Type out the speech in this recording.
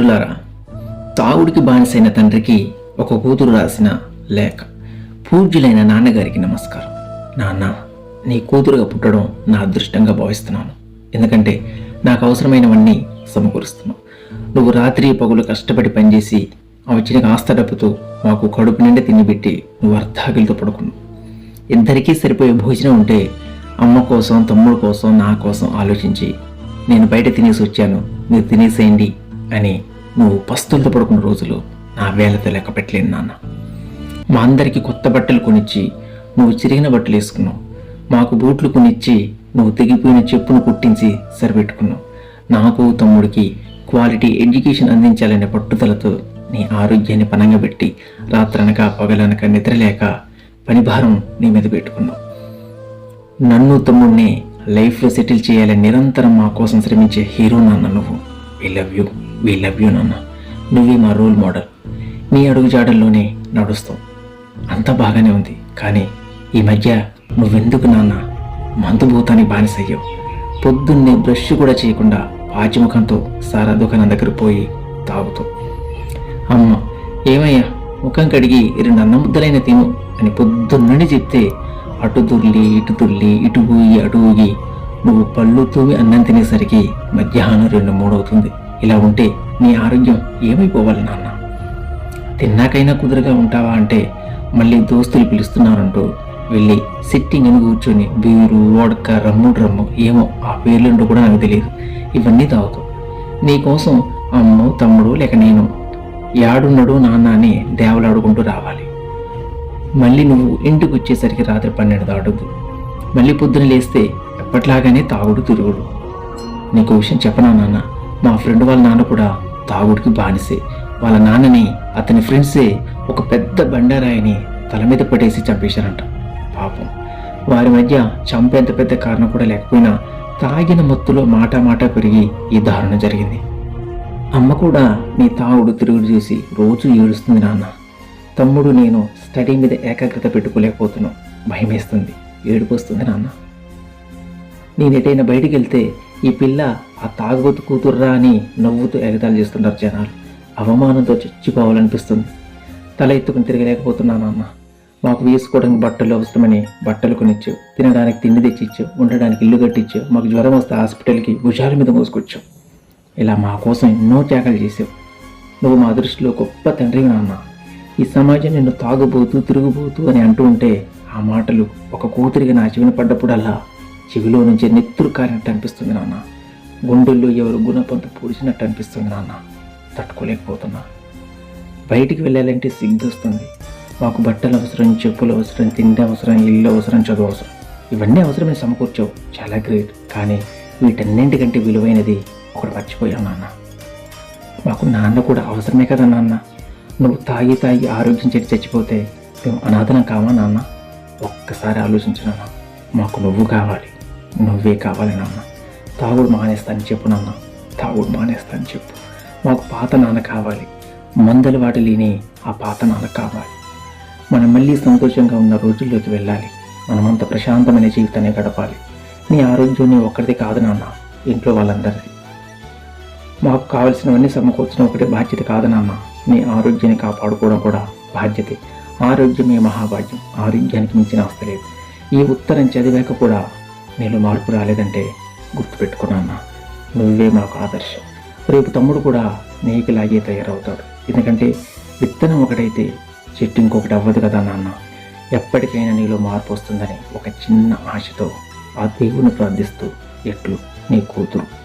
మిత్రులారా తాగుడికి బానిసైన తండ్రికి ఒక కూతురు రాసిన లేఖ. పూజ్యులైన నాన్నగారికి నమస్కారం. నాన్న నీ కూతురుగా పుట్టడం నా అదృష్టంగా భావిస్తున్నాను. ఎందుకంటే నాకు అవసరమైనవన్నీ సమకూరుస్తున్నావు. నువ్వు రాత్రి పగులు కష్టపడి పనిచేసి ఆ వచ్చిన ఆస్త డబ్బుతో మాకు కడుపు నిండా తినిపెట్టి నువ్వు అర్ధాకిలతో పడుకున్నావు. ఇద్దరికీ సరిపోయే భోజనం ఉంటే అమ్మ కోసం తమ్ముడు కోసం నా కోసం ఆలోచించి నేను బయట తినేసి వచ్చాను. మీరు తినేసేయండి. అని నువ్వు పస్తులతో పడుకున్న రోజులు నా వేలతో లెక్క పెట్టలేను నాన్న. మా అందరికీ కొత్త బట్టలు కొనిచ్చి నువ్వు చిరిగిన బట్టలు వేసుకున్నావు. మాకు బూట్లు కొనిచ్చి నువ్వు తెగిపోయిన చెప్పును కుట్టించి సరిపెట్టుకున్నావు. నాకు తమ్ముడికి క్వాలిటీ ఎడ్యుకేషన్ అందించాలనే పట్టుదలతో నీ ఆరోగ్యాన్ని పనంగా పెట్టి రాత్రనక పగలనక నిద్రలేక పనిభారం నీ మీద పెట్టుకున్నావు. నన్ను తమ్ముడిని లైఫ్లో సెటిల్ చేయాలని నిరంతరం మా కోసం శ్రమించే హీరో నాన్న నువ్వు. I love you we love you నాన్న నువ్వే మా రోల్ మోడల్ నీ అడుగుజాడల్లోనే నడుస్తావు అంతా బాగానే ఉంది. కానీ ఈ మధ్య నువ్వెందుకు నాన్న? మందుభూతానికి బానిసయ్యావు. పొద్దున్నే బ్రష్ కూడా చేయకుండా పాచిముఖంతో సారా దుకాణం దగ్గర పోయి తాగుతావు అమ్మ ఏమయ్యా? ముఖం కడిగి రెండు అన్న ముద్దలైన తిను అని పొద్దున్నని చెప్తే అటు దుర్లి ఇటు దుర్లి ఇటు ఊగి అటు ఊగి నువ్వు పళ్ళు తూమి అన్నం తినేసరికి మధ్యాహ్నం రెండు మూడవుతుంది. ఇలా ఉంటే నీ ఆరోగ్యం ఏమైపోవాలి నాన్న? తిన్నాకైనా కుదురుగా ఉంటావా అంటే మళ్ళీ దోస్తులు పిలుస్తున్నారంటూ వెళ్ళి సిట్టింగ్ అని కూర్చొని బీరు వోడక రమ్ము డ్రమ్ము ఏమో ఆ పేర్లుంటూ కూడా నాకు తెలియదు. ఇవన్నీ తాగుతావు. నీకోసం అమ్మ తమ్ముడు లేక నేను యాడున్నాడు నాన్న అని దేవలాడుకుంటూ రావాలి. మళ్ళీ నువ్వు ఇంటికి వచ్చేసరికి రాత్రి పన్నెండు దాటుద్దు. మళ్ళీ పొద్దున లేస్తే ఎప్పట్లాగానే తాగుడు తిరుగుడు. నీకు విషయం చెప్పనా నాన్న? మా ఫ్రెండ్ వాళ్ళ నాన్న కూడా తాగుడికి బానిసే. వాళ్ళ నాన్నని అతని ఫ్రెండ్సే ఒక పెద్ద బండారాయిని తల మీద పట్టేసి చంపేశారంట. పాపం. వారి మధ్య చంపేంత పెద్ద కారణం కూడా లేకపోయినా తాగిన మత్తులో మాట మాట పెరిగి ఈ దారుణం జరిగింది. అమ్మ కూడా నీ తాగుడు తిరుగుడు చూసి రోజు ఏడుస్తుంది నాన్న. తమ్ముడు నేను స్టడీ మీద ఏకాగ్రత పెట్టుకోలేకపోతున్నాను భయమేస్తుంది. ఏడుపు వస్తుంది నాన్న. నేను బయటికి వెళ్తే ఈ పిల్ల ఆ తాగుబోతు కూతుర్రా అని నవ్వుతూ ఎగతాలు చేస్తున్నారు జనాలు. అవమానంతో చచ్చిపోవాలనిపిస్తుంది. తల ఎత్తుకుని తిరగలేకపోతున్నాను అన్న మాకు వేసుకోవడానికి బట్టలు అవసరమని బట్టలు కొనిచ్చు తినడానికి తిండి తెచ్చిచ్చు ఉండడానికి ఇల్లు కట్టించు మాకు జ్వరం వస్తే హాస్పిటల్కి భుజాల మీద మోసుకొచ్చావు. ఇలా మా కోసం ఎన్నో త్యాగాలు చేసావు. నువ్వు మా దృష్టిలో గొప్ప తండ్రి నాన్న. ఈ సమాజం నిన్ను తాగుబోతూ తిరుగుబోతూ అని అంటూ ఉంటే ఆ మాటలు ఒక కూతురిగా నా జీవన పడ్డప్పుడల్లా చెవిలో నుంచి నెత్తురు కారినట్టు అనిపిస్తుంది నాన్న. గుండెల్లో ఎవరు గుణపంత పూడ్చినట్టు అనిపిస్తుంది నాన్న. తట్టుకోలేకపోతున్నా. బయటికి వెళ్ళాలంటే సిగ్గు వస్తుంది మాకు బట్టలు అవసరం చెప్పులు అవసరం తిండి అవసరం ఇల్లు అవసరం చదువు అవసరం. ఇవన్నీ అవసరమే సమకూర్చావు. చాలా గ్రేట్. కానీ వీటన్నింటికంటే విలువైనది ఒకటి మర్చిపోయావు నాన్న. మాకు నాన్న కూడా అవసరమే కదా నాన్న. నువ్వు తాగి తాగి ఆరోగ్యం చెడి చచ్చిపోతే మేము అనాథనం కావా నాన్న? ఒక్కసారి ఆలోచించు నాన్న. మాకు నువ్వు కావాలి. నువ్వే కావాలి నాన్న. తాగుడు మానేస్తాను చెప్పు నాన్న. తాగుడు మానేస్తాను చెప్పు. మాకు పాత నాన్న కావాలి. మందలు వాటి లేని ఆ పాత నాన్న కావాలి. మనం మళ్ళీ సంతోషంగా ఉన్న రోజుల్లోకి వెళ్ళాలి. మనమంత ప్రశాంతమైన జీవితాన్ని గడపాలి. నీ ఆరోగ్యం నీ ఒక్కరిది కాదు నాన్న ఇంట్లో వాళ్ళందరిది. మాకు కావలసినవన్నీ సమకూర్చడం ఒకటే బాధ్యత కాదు నాన్న. నీ ఆరోగ్యాన్ని కాపాడుకోవడం కూడా బాధ్యతే. ఆరోగ్యమే మహాభాగ్యం. ఆరోగ్యానికి మించిన ఆస్తి లేదు. ఈ ఉత్తరం చదివాక కూడా నీలో మార్పు రాలేదంటే గుర్తుపెట్టుకున్నాన్న నువ్వే మాకు ఆదర్శం. రేపు తమ్ముడు కూడా నీకులాగే తయారవుతాడు. ఎందుకంటే విత్తనం ఒకటైతే చెట్టు ఇంకొకటి అవ్వదు కదా నాన్న. ఎప్పటికైనా నీలో మార్పు వస్తుందని ఒక చిన్న ఆశతో ఆ దేవుని ప్రార్థిస్తూ ఎట్లు నీ కూతురు.